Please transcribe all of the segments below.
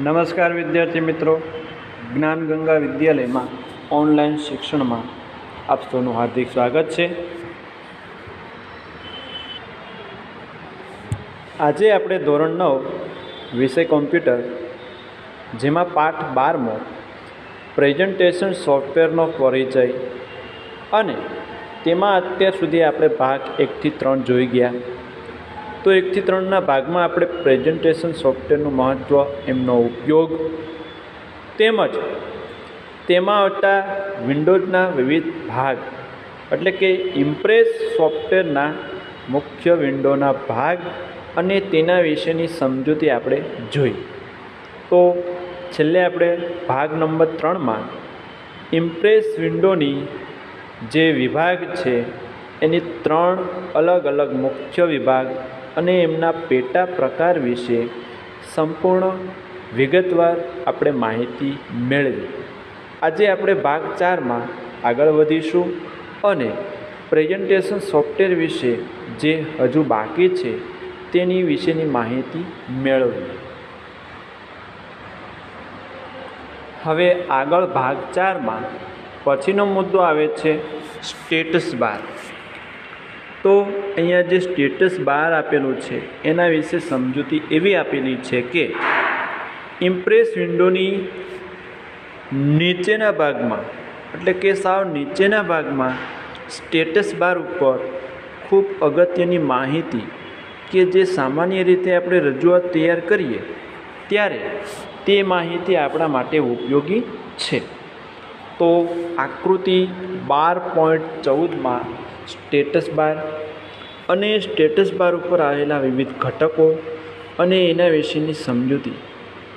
નમસ્કાર વિદ્યાર્થી મિત્રો. જ્ઞાન ગંગા વિદ્યાલયમાં ઓનલાઈન શિક્ષણમાં આપ સૌનું હાર્દિક સ્વાગત છે. આજે આપણે ધોરણ નવ વિષય કોમ્પ્યુટર, જેમાં પાઠ બારમો, પ્રેઝન્ટેશન સોફ્ટવેરનો પરિચય અને તેમાં અત્યાર સુધી આપણે ભાગ એકથી ત્રણ જોઈ ગયા. તો એકથી ત્રણના ભાગમાં આપણે પ્રેઝન્ટેશન સોફ્ટવેરનું મહત્ત્વ એમનો ઉપયોગ તેમજ તેમાં આવતા વિન્ડોઝના વિવિધ ભાગ, એટલે કે ઇમ્પ્રેસ સોફ્ટવેરના મુખ્ય વિન્ડોના ભાગ અને તેના વિશેની સમજૂતી આપણે જોઈ. તો છેલ્લે આપણે ભાગ નંબર ત્રણમાં ઇમ્પ્રેસ વિન્ડોની જે વિભાગ છે, એની ત્રણ અલગ અલગ મુખ્ય વિભાગ અને એમના પેટા પ્રકાર વિશે સંપૂર્ણ વિગતવાર આપણે માહિતી મેળવી. આજે આપણે ભાગ ચારમાં આગળ વધીશું અને પ્રેઝન્ટેશન સોફ્ટવેર વિશે જે હજુ બાકી છે તેની વિશેની માહિતી મેળવી હવે આગળ ભાગ ચારમાં પછીનો મુદ્દો આવે છે સ્ટેટસ બાર. તો અહીંયા જે સ્ટેટસ બાર આપેલું છે, એના વિશે સમજૂતી એવી આપેલી છે કે ઇમ્પ્રેસ વિન્ડોની નીચેના ભાગમાં, એટલે કે સાવ નીચેના ભાગમાં સ્ટેટસ બાર ઉપર ખૂબ અગત્યની માહિતી કે જે સામાન્ય રીતે આપણે રજૂઆત તૈયાર કરીએ, ત્યારે તે માહિતી આપણા માટે ઉપયોગી છે. તો આકૃતિ બાર પોઈન્ટ ચૌદમાં સ્ટેટસ બાર અને સ્ટેટસ બાર ઉપર આવેલા વિવિધ ઘટકો અને એના વિશેની સમજૂતી.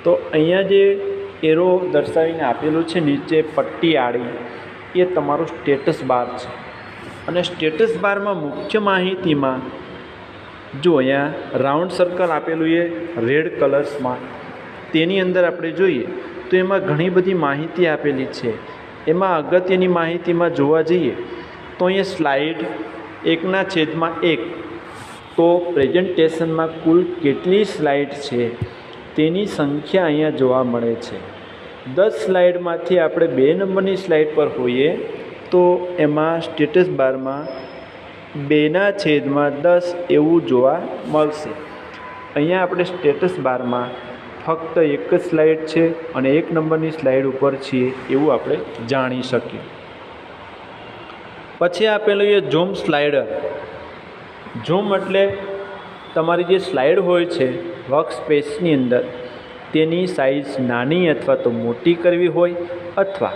તો અહીંયા જે એરો દર્શાવીને આપેલું છે, નીચે પટ્ટી આડી, એ તમારું સ્ટેટસ બાર છે. અને સ્ટેટસ બારમાં મુખ્ય માહિતીમાં જો અહીંયા રાઉન્ડ સર્કલ આપેલું એ રેડ કલર્સમાં. તેની અંદર આપણે જોઈએ તો એમાં ઘણી બધી માહિતી આપેલી છે. એમાં અગત્યની માહિતીમાં જોવા જઈએ તો અહીંયા સ્લાઇડ એકના છેદમાં એક. તો પ્રેઝન્ટેશનમાં કુલ કેટલી સ્લાઇડ છે? તેની સંખ્યા અહીંયા જોવા મળે છે. દસ સ્લાઇડમાંથી આપણે બે નંબરની સ્લાઇડ પર હોઈએ, તો એમાં સ્ટેટસ બારમાં બેના છેદમાં દસ એવું જોવા મળશે. અહીંયા આપણે સ્ટેટસ બારમાં ફક્ત એક જ સ્લાઇડ છે અને એક નંબરની સ્લાઇડ ઉપર છીએ એવું આપણે જાણી શકીએ. પછી આપેલું એ ઝૂમ સ્લાઇડર. ઝૂમ એટલે તમારી જે સ્લાઇડ હોય છે વર્ક સ્પેસની અંદર, તેની સાઇઝ નાની અથવા તો મોટી કરવી હોય અથવા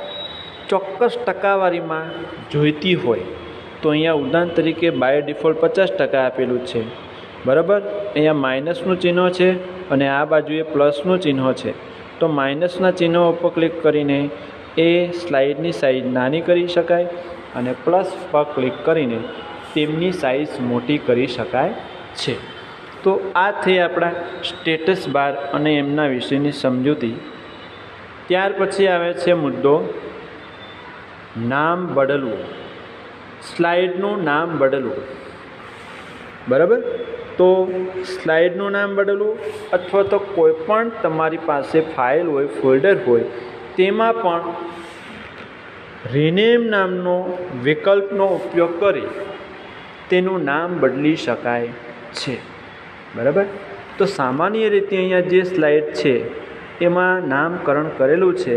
ચોક્કસ ટકાવારીમાં જોઈતી હોય, તો અહીંયા ઉદાહરણ તરીકે બાય ડિફોલ્ટ પચાસ ટકા આપેલું છે. બરાબર? અહીંયા માઇનસનું ચિહ્ન છે અને આ બાજુએ પ્લસનું ચિહ્ન છે. તો માઇનસના ચિહ્નો ઉપર ક્લિક કરીને એ સ્લાઇડની સાઇઝ નાની કરી શકાય અને પ્લસ પર ક્લિક કરીને તેમની સાઇઝ મોટી કરી શકાય છે. તો આ થઈ આપણા સ્ટેટસ બાર અને એમના વિશેની સમજૂતી. ત્યાર પછી આવે છે મુદ્દો નામ બદલવું. સ્લાઇડનું નામ બદલવું. બરાબર? તો સ્લાઇડનું નામ બદલવું અથવા તો કોઈ પણ તમારી પાસે ફાઇલ હોય ફોલ્ડર હોય, તેમાં પણ રિનેમ નામનો વિકલ્પનો ઉપયોગ કરી તેનું નામ બદલી શકાય છે. બરાબર? તો સામાન્ય રીતે અહીંયા જે સ્લાઇડ છે, એમાં નામકરણ કરેલું છે,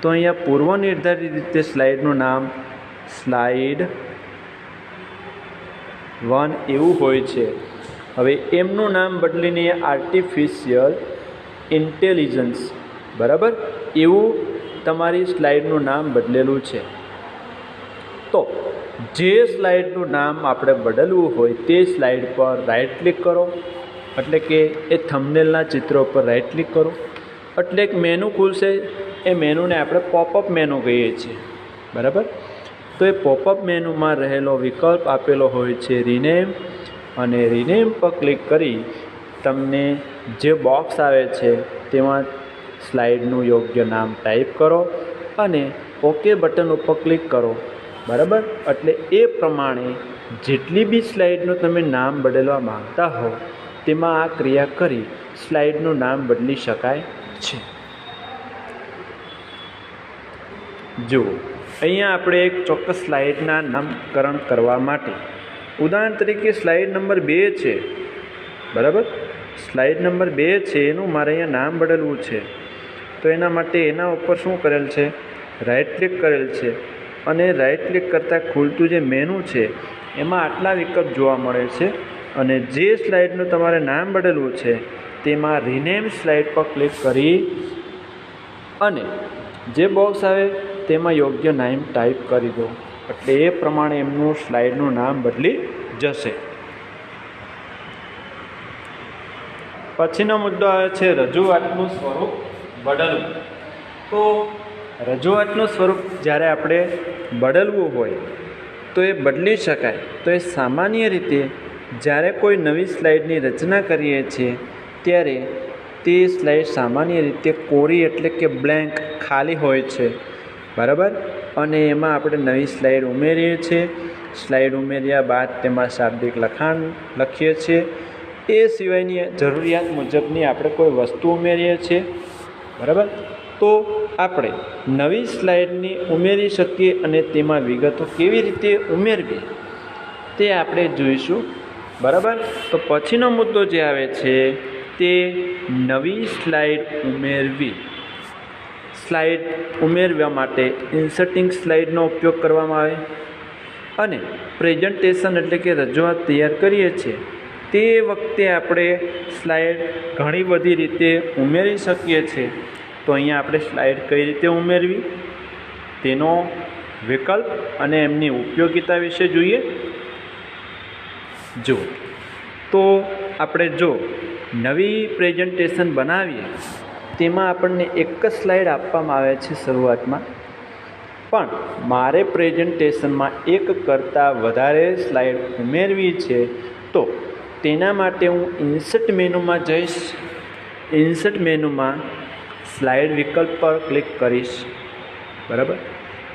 તો અહીંયા પૂર્વ નિર્ધારિત રીતે સ્લાઇડનું નામ સ્લાઇડ વન એવું હોય છે. હવે એમનું નામ બદલીને આર્ટિફિશિયલ ઇન્ટેલિજન્સ બરાબર? એવું તમારી સ્લાઇડનું નામ બદલેલું છે. તો જે સ્લાઇડનું નામ આપણે બદલવું હોય તે સ્લાઇડ પર રાઇટ ક્લિક કરો. એટલે કે એ થંબનેલના ચિત્રો પર રાઇટ ક્લિક કરો. એટલે એક મેનુ ખુલશે. એ મેનુને આપણે પોપઅપ મેનુ કહીએ છીએ. બરાબર? તો એ પોપઅપ મેનુમાં રહેલો વિકલ્પ આપેલો હોય છે રિનેમ અને રિનેમ પર ક્લિક કરી તમને જે બોક્સ આવે છે તેમાં સ્લાઇડનું યોગ્ય નામ ટાઈપ કરો અને ઓકે બટન ઉપર ક્લિક કરો. બરાબર? એટલે એ પ્રમાણે જેટલી બી સ્લાઇડનું તમે નામ બદલવા માગતા હો, તેમાં આ ક્રિયા કરી સ્લાઇડનું નામ બદલી શકાય છે. જુઓ, અહીંયા આપણે એક ચોક્કસ સ્લાઇડના નામકરણ કરવા માટે ઉદાહરણ તરીકે સ્લાઇડ નંબર બે છે. બરાબર? સ્લાઇડ નંબર બે છે, એનું મારે અહીંયા નામ બદલવું છે. તો એના માટે એના ઉપર શું કરેલ છે? રાઇટ ક્લિક કરેલ છે. અને રાઇટ ક્લિક કરતાં ખુલતું જે મેનુ છે, એમાં આટલા વિકલ્પ જોવા મળે છે અને જે સ્લાઇડનું તમારે નામ બદલવું છે, તેમાં રિનેમ સ્લાઇડ પર ક્લિક કરી અને જે બોક્સ આવે તેમાં યોગ્ય નામ ટાઈપ કરી દો. એટલે એ પ્રમાણે એમનું સ્લાઇડનું નામ બદલી જશે. પછીનો મુદ્દો આવે છે રજૂઆતનું સ્વરૂપ. બદલવું. તો રજૂઆતનું સ્વરૂપ જ્યારે આપણે બદલવું હોય, તો એ બદલી શકાય. તો એ સામાન્ય રીતે જ્યારે કોઈ નવી સ્લાઇડની રચના કરીએ છીએ, ત્યારે તે સ્લાઇડ સામાન્ય રીતે કોરી એટલે કે બ્લેન્ક ખાલી હોય છે. બરાબર? અને એમાં આપણે નવી સ્લાઇડ ઉમેરીએ છીએ. સ્લાઇડ ઉમેર્યા બાદ તેમાં શાબ્દિક લખાણ લખીએ છીએ. એ સિવાયની જરૂરિયાત મુજબની આપણે કોઈ વસ્તુ ઉમેરીએ છીએ. બરાબર? તો આપણે નવી સ્લાઇડની ઉમેરી શકીએ અને તેમાં વિગતો કેવી રીતે ઉમેરવી તે આપણે જોઈશું. બરાબર? તો પછીનો મુદ્દો જે આવે છે તે નવી સ્લાઇડ ઉમેરવી. સ્લાઇડ ઉમેરવા માટે ઇન્સર્ટિંગ સ્લાઇડનો ઉપયોગ કરવામાં આવે. અને પ્રેઝન્ટેશન એટલે કે રજૂઆત તૈયાર કરીએ છીએ. તે વખતે આપણે સ્લાઇડ ઘણી બધી રીતે ઉમેરી શકીએ છીએ તો અહીંયા આપણે સ્લાઇડ કઈ રીતે ઉમેરવી? તેનો વિકલ્પ અને એમની ઉપયોગિતા વિશે જોઈએ. જો તો આપણે જો નવી પ્રેઝન્ટેશન બનાવીએ, તેમાં આપણને એક જ સ્લાઇડ આપવામાં આવે છે શરૂઆતમાં. પણ મારે પ્રેઝન્ટેશનમાં એક કરતાં વધારે સ્લાઇડ ઉમેરવી છે. તો તેના માટે હું ઇન્સર્ટ મેનુમાં જઈશ. ઇન્સર્ટ મેનુમાં સ્લાઇડ વિકલ્પ પર ક્લિક કરીશ. બરાબર?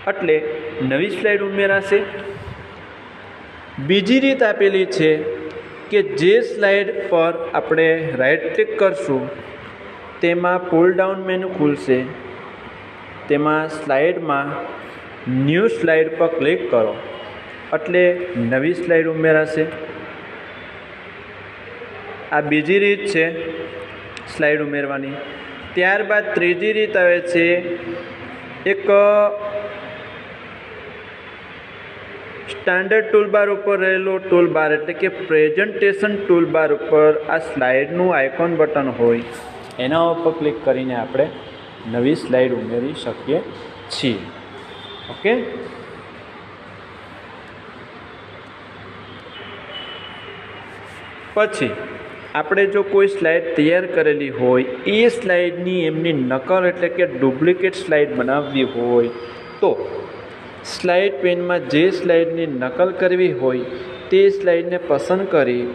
એટલે નવી સ્લાઇડ ઉમેરાશે. બીજી રીત આપેલી છે કે જે સ્લાઇડ પર આપણે રાઇટ ક્લિક કરશું, તેમાં પુલ ડાઉન મેનુ ખુલશે. તેમાં સ્લાઇડમાં ન્યૂ સ્લાઇડ પર ક્લિક કરો. એટલે નવી સ્લાઇડ ઉમેરાશે. આ બીજી રીત છે સ્લાઇડ ઉમેરવાની. ત્યારબાદ ત્રીજી રીત આવે છે એક સ્ટાન્ડર્ડ ટૂલબાર ઉપર રહેલો ટૂલબાર એટલે કે પ્રેઝન્ટેશન ટૂલબાર ઉપર આ સ્લાઇડનું આઇકોન બટન હોય. એના ઉપર ક્લિક કરીને આપણે નવી સ્લાઇડ ઉમેરી શકીએ છીએ. ઓકે? પછી આપણે જો કોઈ સ્લાઇડ તૈયાર કરેલી હોય, એ સ્લાઇડની એમની નકલ એટલે કે ડુપ્લિકેટ સ્લાઇડ બનાવવી હોય, તો સ્લાઇડ પેનમાં જે સ્લાઇડની નકલ કરવી હોય, તે સ્લાઇડને પસંદ કરી,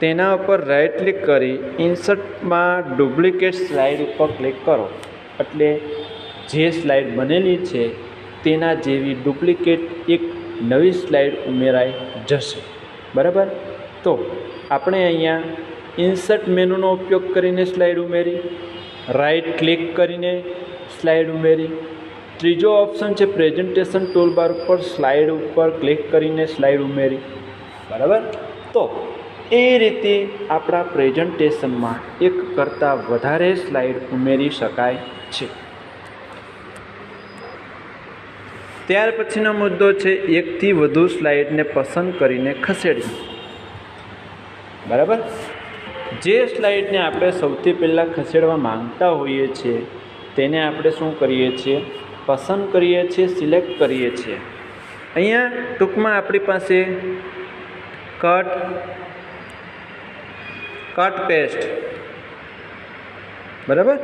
તેના ઉપર રાઇટ ક્લિક કરી ઇન્સર્ટમાં ડુપ્લિકેટ સ્લાઇડ ઉપર ક્લિક કરો. એટલે જે સ્લાઇડ બનેલી છે, તેના જેવી ડુપ્લિકેટ એક નવી સ્લાઇડ ઉમેરાઈ જશે. બરાબર? તો આપણે અહીંયા ઇન્સર્ટ મેનુનો ઉપયોગ કરીને સ્લાઇડ ઉમેરી રાઇટ ક્લિક કરીને સ્લાઇડ ઉમેરી. ત્રીજો ઓપ્શન છે પ્રેઝન્ટેશન ટૂલબાર ઉપર સ્લાઇડ ઉપર ક્લિક કરીને સ્લાઇડ ઉમેરી. બરાબર? તો એ રીતે આપણા પ્રેઝન્ટેશનમાં એક કરતાં વધારે સ્લાઇડ ઉમેરી શકાય છે. ત્યાર પછીનો મુદ્દો છે એકથી વધુ સ્લાઇડને પસંદ કરીને ખસેડવી. બરાબર? જે સ્લાઇડને આપણે સૌથી પહેલાં ખસેડવા માંગતા હોઈએ છીએ, તેને આપણે શું કરીએ છીએ? પસંદ કરીએ છીએ, સિલેક્ટ કરીએ છીએ. અહીંયા ટૂંકમાં આપણી પાસે કટ કટ પેસ્ટ. બરાબર?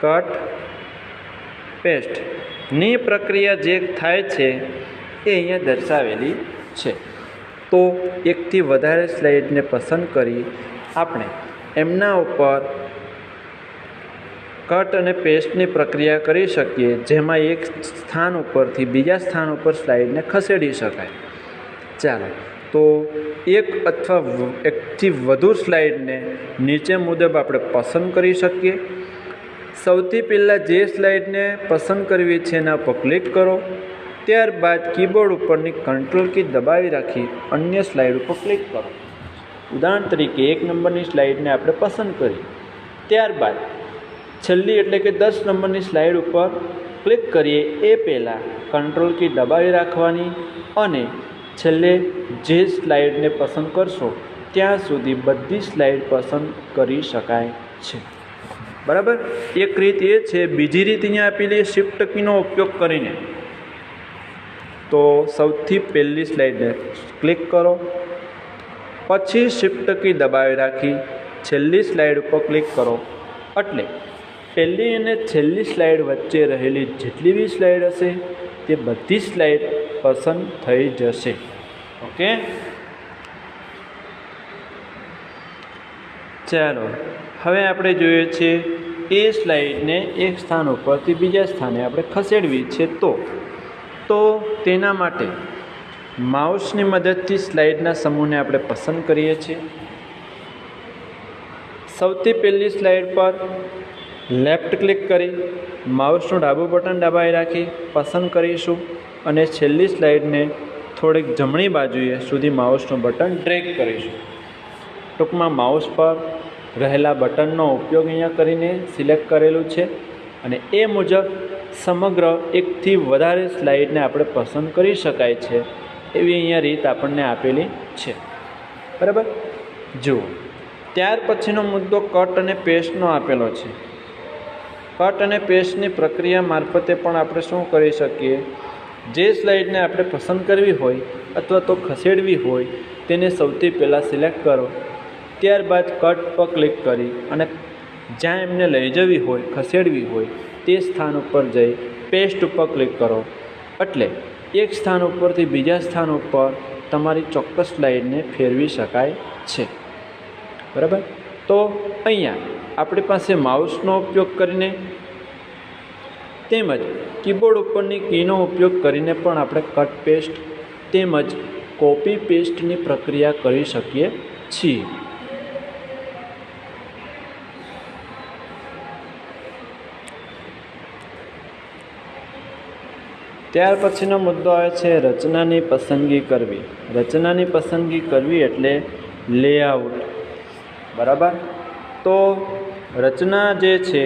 કટ પેસ્ટની પ્રક્રિયા જે થાય છે, એ અહીંયા દર્શાવેલી છે. તો એકથી વધારે સ્લાઇડને પસંદ કરી આપણે એમના ઉપર કટ અને પેસ્ટની પ્રક્રિયા કરી શકીએ, જેમાં એક સ્થાન ઉપરથી બીજા સ્થાન ઉપર સ્લાઇડને ખસેડી શકાય. ચાલો, તો એક અથવા એકથી વધુ સ્લાઇડને નીચે મુજબ આપણે પસંદ કરી શકીએ. સૌથી પહેલાં જે સ્લાઇડને પસંદ કરવી છે એના પર ક્લિક કરો. ત્યારબાદ કીબોર્ડ ઉપરની કંટ્રોલ કી દબાવી રાખી અન્ય સ્લાઇડ ઉપર ક્લિક કરો. ઉદાહરણ તરીકે એક નંબરની સ્લાઇડને આપણે પસંદ કરી. ત્યારબાદ છેલ્લી એટલે કે દસ નંબરની સ્લાઇડ ઉપર ક્લિક કરીએ એ પહેલાં કંટ્રોલ કી દબાવી રાખવાની અને છેલ્લે જે સ્લાઇડને પસંદ કરશો ત્યાં સુધી બધી સ્લાઇડ પસંદ કરી શકાય છે. બરાબર? એક રીત એ છે, બીજી રીત અહીંયા આપેલી શિફ્ટ કીનો ઉપયોગ કરીને. તો સૌથી પહેલી સ્લાઇડને ક્લિક કરો. પછી શિફ્ટ કી દબાવી રાખી, છેલ્લી સ્લાઇડ ઉપર ક્લિક કરો. એટલે પહેલી અને છેલ્લી સ્લાઇડ વચ્ચે રહેલી જેટલી બી સ્લાઇડ હશે, તે બધી સ્લાઇડ પસંદ થઈ જશે. ઓકે ચાલો, હવે આપણે જોઈએ છીએ એ સ્લાઇડને એક સ્થાન ઉપરથી બીજા સ્થાને આપણે ખસેડવી છે તો. તો તેના માટે માઉસની મદદથી સ્લાઇડના સમૂહને આપણે પસંદ કરીએ છીએ. સૌથી પહેલી સ્લાઇડ પર લેફ્ટ ક્લિક કરી માઉસનું ડાબું બટન દબાવી રાખી પસંદ કરીશું અને છેલ્લી સ્લાઇડને થોડીક જમણી બાજુએ સુધી માઉસનું બટન ડ્રેગ કરીશું. ટૂંકમાં માઉસ પર રહેલા બટનનો ઉપયોગ અહીંયા કરીને સિલેક્ટ કરેલું છે અને એ મુજબ સમગ્ર એકથી વધારે સ્લાઇડને આપણે પસંદ કરી શકાય છે. એવી અહીંયા રીત આપણને આપેલી છે. બરાબર? જુઓ. ત્યાર પછીનો મુદ્દો કટ અને પેસ્ટનો આપેલો છે. કટ અને પેસ્ટની પ્રક્રિયા મારફતે પણ આપણે શું કરી શકીએ? જે સ્લાઇડને આપણે પસંદ કરવી હોય અથવા તો ખસેડવી હોય, તેને સૌથી પહેલાં સિલેક્ટ કરો. ત્યારબાદ કટ પર ક્લિક કરી અને જ્યાં એમને લઈ જવી હોય, ખસેડવી હોય, તે સ્થાન ઉપર જઈ પેસ્ટ ઉપર ક્લિક કરો. એટલે એક સ્થાન ઉપરથી બીજા સ્થાન ઉપર તમારી ચોક્કસ લાઇનને ફેરવી શકાય છે. બરાબર? તો અહીંયા આપણી પાસે માઉસનો ઉપયોગ કરીને તેમજ કીબોર્ડ ઉપરની કીનો ઉપયોગ કરીને પણ આપણે કટ પેસ્ટ તેમજ કોપી પેસ્ટની પ્રક્રિયા કરી શકીએ છીએ. ત્યાર પછીનો મુદ્દો આવે છે રચનાની પસંદગી કરવી. રચનાની પસંદગી કરવી એટલે લેઆઉટ બરાબર? તો રચના જે છે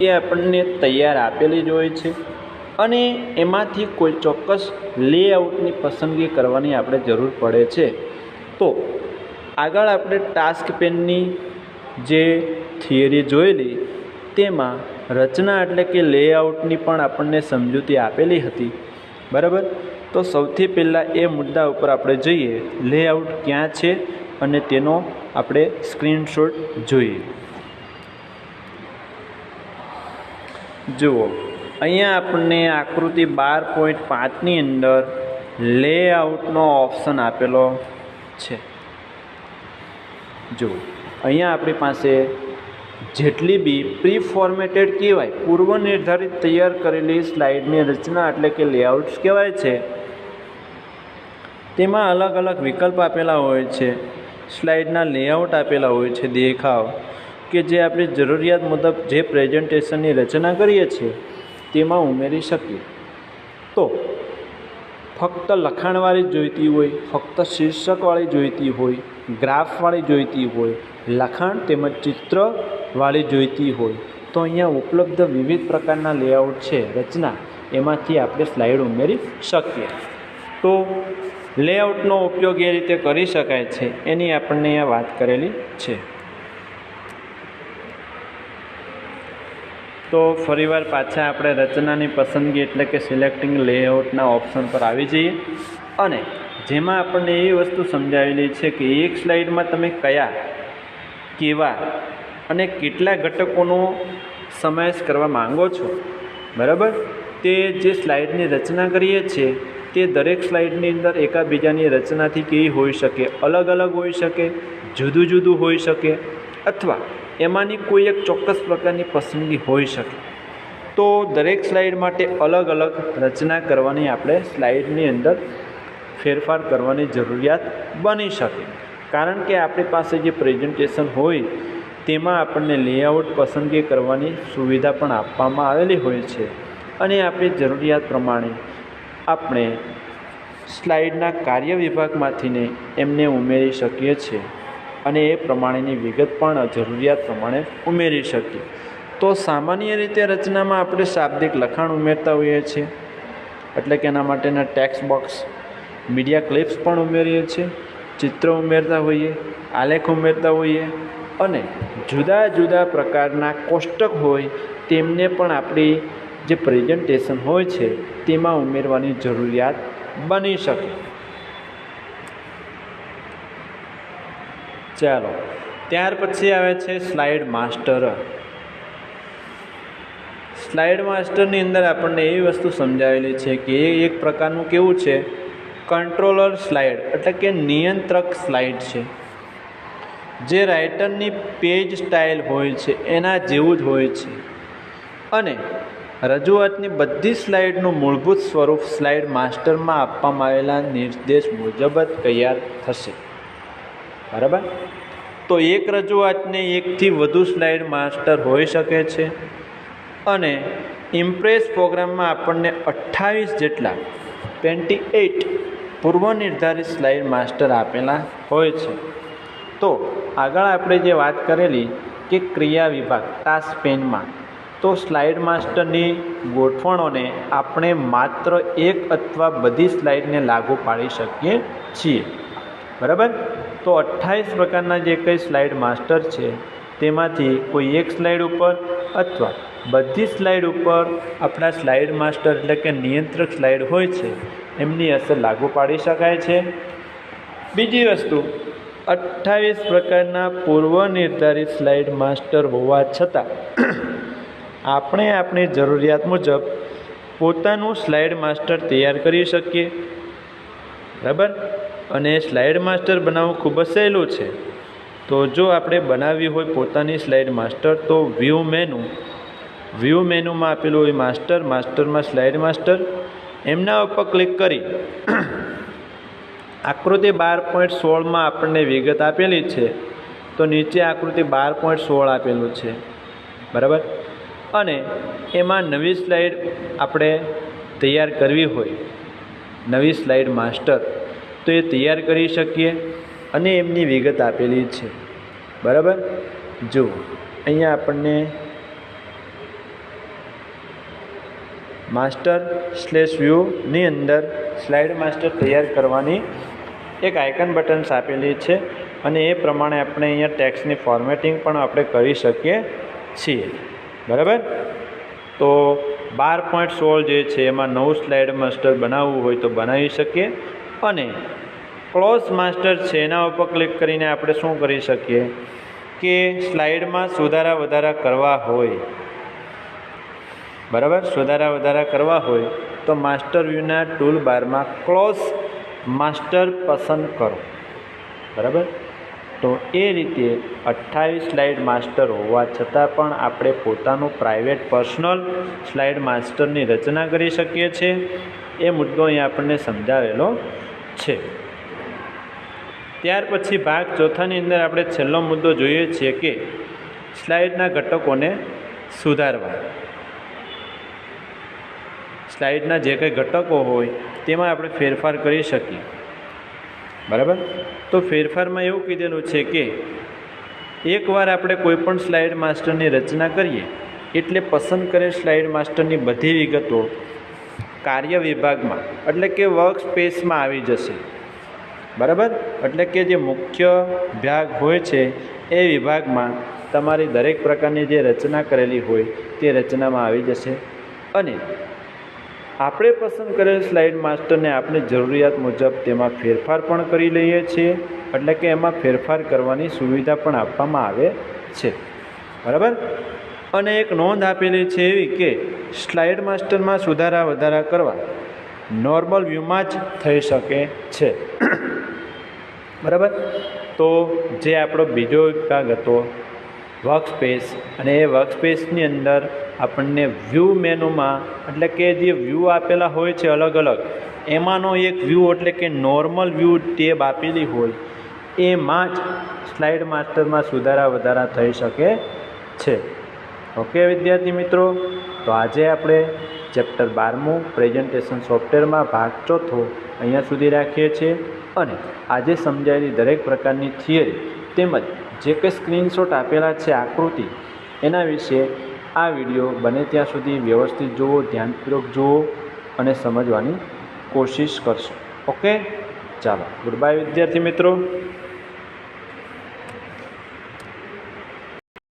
એ આપણને તૈયાર આપેલી જ હોય છે અને એમાંથી કોઈ ચોક્કસ લેઆઉટની પસંદગી કરવાની આપણે જરૂર પડે છે. તો આગળ આપણે ટાસ્ક પેનની જે થિયરી જોયેલી, તેમાં રચના એટલે કે લેઆઉટની પણ આપણને સમજૂતી આપેલી હતી. બરાબર? તો સૌથી પહેલાં એ મુદ્દા ઉપર આપણે જઈએ, લેઆઉટ ક્યાં છે અને તેનો આપણે સ્ક્રીનશોટ જોઈએ. જુઓ, અહીંયા આપણને આકૃતિ બાર પોઈન્ટ પાંચની અંદર લેઆઉટનો ઓપ્શન આપેલો છે. જુઓ, અહીંયા આપણી પાસે જેટલી બી પ્રી ફોર્મેટેડ કહેવાય પૂર્વ નિર્ધારિત તૈયાર કરેલી સ્લાઇડની રચના એટલે કે લેઆઉટ્સ કહેવાય છે, તેમાં અલગ અલગ વિકલ્પ આપેલા હોય છે. સ્લાઇડના લેઆઉટ આપેલા હોય છે, દેખાવ કે જે આપણે જરૂરિયાત મુજબ જે પ્રેઝન્ટેશનની રચના કરીએ છીએ, તેમાં ઉમેરી શકીએ. તો, ફક્ત લખાણવાળી જોઈતી હોય, ફક્ત શીર્ષકવાળી જોઈતી હોય, ગ્રાફવાળી જોઈતી હોય, લખાણ તેમજ ચિત્રવાળી જોઈતી હોય, તો અહીંયા ઉપલબ્ધ વિવિધ પ્રકારના લેઆઉટ છે, રચના. એમાંથી આપણે સ્લાઇડ ઉમેરી શકીએ. તો લેઆઉટનો ઉપયોગ એ રીતે કરી શકાય છે, એની આપણને અહીંયા વાત કરેલી છે. તો ફરીવાર પાછા આપણે રચનાની પસંદગી એટલે કે સિલેક્ટિંગ લેઆઉટના ઓપ્શન પર આવી જઈએ. અને જેમાં આપણને એ વસ્તુ સમજાવેલી છે કે એક સ્લાઇડમાં તમે કયા, કેવા અને કેટલા ઘટકોનો સમાવેશ કરવા માંગો છો. બરાબર? તે જે સ્લાઇડની રચના કરીએ છીએ, તે દરેક સ્લાઇડની અંદર એકાબીજાની રચનાથી કેવી હોઈ શકે? અલગ અલગ હોઈ શકે, જુદું જુદું હોઈ શકે, અથવા એમાંની કોઈ એક ચોક્કસ પ્રકારની પસંદગી હોઈ શકે. તો દરેક સ્લાઇડ માટે અલગ અલગ રચના કરવાની આપણે સ્લાઇડની અંદર ફેરફાર કરવાની જરૂરિયાત બની શકે. કારણ કે આપણી પાસે જે પ્રેઝન્ટેશન હોય તેમાં આપણને લેઆઉટ પસંદગી કરવાની સુવિધા પણ આપવામાં આવેલી હોય છે. અને આપણી જરૂરિયાત પ્રમાણે આપણે સ્લાઇડના કાર્ય વિભાગમાંથીને એમને ઉમેરી શકીએ છીએ અને એ પ્રમાણેની વિગત પણ જરૂરિયાત પ્રમાણે ઉમેરી શકીએ. તો સામાન્ય રીતે રચનામાં આપણે શાબ્દિક લખાણ ઉમેરતા હોઈએ છીએ, એટલે કે એના માટેના ટેક્સ બોક્સ, મીડિયા ક્લિપ્સ પણ ઉમેરીએ છીએ ચિત્રો ઉમેરતા હોઈએ, આલેખ ઉમેરતા હોઈએ અને જુદા જુદા પ્રકારના કોષ્ટક હોય તેમને પણ આપણી જે પ્રેઝન્ટેશન હોય છે તેમાં ઉમેરવાની જરૂરિયાત બની શકે. ચાલો, ત્યાર પછી આવે છે સ્લાઇડ માસ્ટર સ્લાઇડ માસ્ટરની અંદર આપણને એવી વસ્તુ સમજાવેલી છે કે એ એક પ્રકારનું કેવું છે? કંટ્રોલર સ્લાઇડ એટલે કે નિયંત્રક સ્લાઇડ છે. જે રાઇટરની પેજ સ્ટાઇલ હોય છે, એના જેવું જ હોય છે. અને રજૂઆતની બધી સ્લાઇડનું મૂળભૂત સ્વરૂપ સ્લાઇડ માસ્ટરમાં આપવામાં આવેલા નિર્દેશ મુજબ જ તૈયાર થશે. બરાબર? તો એક રજૂઆતને એકથી વધુ સ્લાઇડ માસ્ટર હોઈ શકે છે. અને ઇમ્પ્રેસ પ્રોગ્રામમાં આપણને અઠ્ઠાવીસ જેટલા ટ્વેન્ટી એઇટ પૂર્વ નિર્ધારિત સ્લાઇડ માસ્ટર આપેલા હોય છે. તો આગળ આપણે જે વાત કરેલી કે ક્રિયા વિભાગ ટાસ્ક પેનમાં, તો સ્લાઇડ માસ્ટરની ગોઠવણોને આપણે માત્ર એક અથવા બધી સ્લાઇડને લાગુ પાડી શકીએ છીએ. બરાબર? તો અઠ્ઠાવીસ પ્રકારના જે કંઈ સ્લાઇડ માસ્ટર છે, તેમાંથી કોઈ એક સ્લાઇડ ઉપર અથવા બધી સ્લાઇડ ઉપર આપણા સ્લાઇડ માસ્ટર એટલે કે નિયંત્રક સ્લાઇડ હોય છે એમની અસર લાગુ પાડી શકાય છે. બીજી વસ્તુ, અઠ્ઠાવીસ પ્રકારના પૂર્વ નિર્ધારિત સ્લાઇડ માસ્ટર હોવા છતાં, આપણે આપણી જરૂરિયાત મુજબ પોતાનું સ્લાઇડ માસ્ટર તૈયાર કરી શકીએ. બરાબર? અને સ્લાઇડ માસ્ટર બનાવવું ખૂબ જ સહેલું છે. તો જો આપણે બનાવવી હોય પોતાની સ્લાઇડ માસ્ટર, તો વ્યૂ મેનુ, વ્યૂ મેનુમાં આપેલું હોય માસ્ટર, માસ્ટરમાં સ્લાઇડ માસ્ટર એમના ઉપર ક્લિક કરી આકૃતિ બાર પોઈન્ટ સોળમાં આપણને વિગત આપેલી છે. તો નીચે આકૃતિ બાર પોઈન્ટ સોળ આપેલું છે. બરાબર? અને એમાં નવી સ્લાઇડ આપણે તૈયાર કરવી હોય. નવી સ્લાઇડ માસ્ટર તો એ તૈયાર કરી શકીએ અને એમની વિગત આપેલી છે. બરાબર? જુઓ, અહીંયા આપણને માસ્ટર સ્લેશ વ્યૂની અંદર સ્લાઇડ માસ્ટર તૈયાર કરવાની એક આઇકન બટન્સ આપેલી છે અને એ પ્રમાણે આપણે અહીંયા ટેક્સની ફોર્મેટિંગ પણ આપણે કરી શકીએ છીએ. બરાબર? તો બાર પોઈન્ટ સોળ જે છે એમાં નવું સ્લાઇડ માસ્ટર બનાવવું હોય તો બનાવી શકીએ અને ક્લોઝ માસ્ટર છે એના ઉપર ક્લિક કરીને આપણે શું કરી શકીએ? કે સ્લાઇડમાં સુધારા વધારા કરવા હોય. બરાબર? સુધારા વધારા કરવા હોય તો માસ્ટર વ્યૂના ટૂલ બારમાં ક્લોઝ માસ્ટર પસંદ કરો. બરાબર? તો એ રીતે અઠ્ઠાવીસ સ્લાઇડ માસ્ટર હોવા છતાં પણ આપણે પોતાનું પ્રાઇવેટ પર્સનલ સ્લાઇડ માસ્ટરની રચના કરી શકીએ છીએ. એ મુદ્દો અહીં આપણને સમજાવેલો છે. ત્યાર પછી ભાગ ચોથાની અંદર આપણે છેલ્લો મુદ્દો જોઈએ છીએ કે સ્લાઇડના ઘટકોને સુધારવા. સ્લાઇડના જે કંઈ ઘટકો હોય, તેમાં આપણે ફેરફાર કરી શકીએ. બરાબર? તો ફેરફારમાં એવું કીધેલું છે કે, એકવાર આપણે કોઈપણ સ્લાઇડ માસ્ટરની રચના કરીએ, એટલે પસંદ કરેલ સ્લાઇડ માસ્ટરની બધી વિગતો કાર્ય વિભાગમાં, એટલે કે વર્ક સ્પેસમાં આવી જશે. બરાબર? એટલે કે જે મુખ્ય ભાગ હોય છે, એ વિભાગમાં તમારી દરેક પ્રકારની જે રચના કરેલી હોય, તે રચનામાં આવી જશે. અને આપણે પસંદ કરેલ સ્લાઇડ માસ્ટરને આપણે જરૂરિયાત મુજબ તેમાં ફેરફાર પણ કરી લઈએ છીએ, એટલે કે એમાં ફેરફાર કરવાની સુવિધા પણ આપવામાં આવે છે. બરાબર? અને એક નોંધ આપેલી છે એવી કે સ્લાઇડ માસ્ટરમાં સુધારા વધારા કરવા નોર્મલ વ્યૂમાં જ થઈ શકે છે. બરાબર? તો જે આપણો બીજો વિભાગ હતો વર્કસ્પેસ અને એ વર્કસ્પેસની અંદર આપણને વ્યૂ મેનુમાં એટલે કે જે વ્યૂ આપેલા હોય છે અલગ અલગ, એમાંનો એક વ્યૂ એટલે કે નોર્મલ વ્યૂ ટેબ આપેલી હોય, એમાં જ સ્લાઇડ માસ્ટરમાં સુધારા વધારા થઈ શકે છે. ઓકે વિદ્યાર્થી મિત્રો? તો આજે આપણે ચેપ્ટર બારમું પ્રેઝન્ટેશન સોફ્ટવેરમાં ભાગ ચોથો અહીંયા સુધી રાખીએ છીએ. અને આજે સમજાયેલી દરેક પ્રકારની થિયરી તેમજ જે કંઈ સ્ક્રીનશોટ આપેલા છે આકૃતિ, એના વિશે આ વીડિયો બને ત્યાં સુધી વ્યવસ્થિત જુઓ, ધ્યાનપૂર્વક જુઓ અને સમજવાની કોશિશ કરશો. ઓકે? ચાલો ગુડ બાય વિદ્યાર્થી મિત્રો.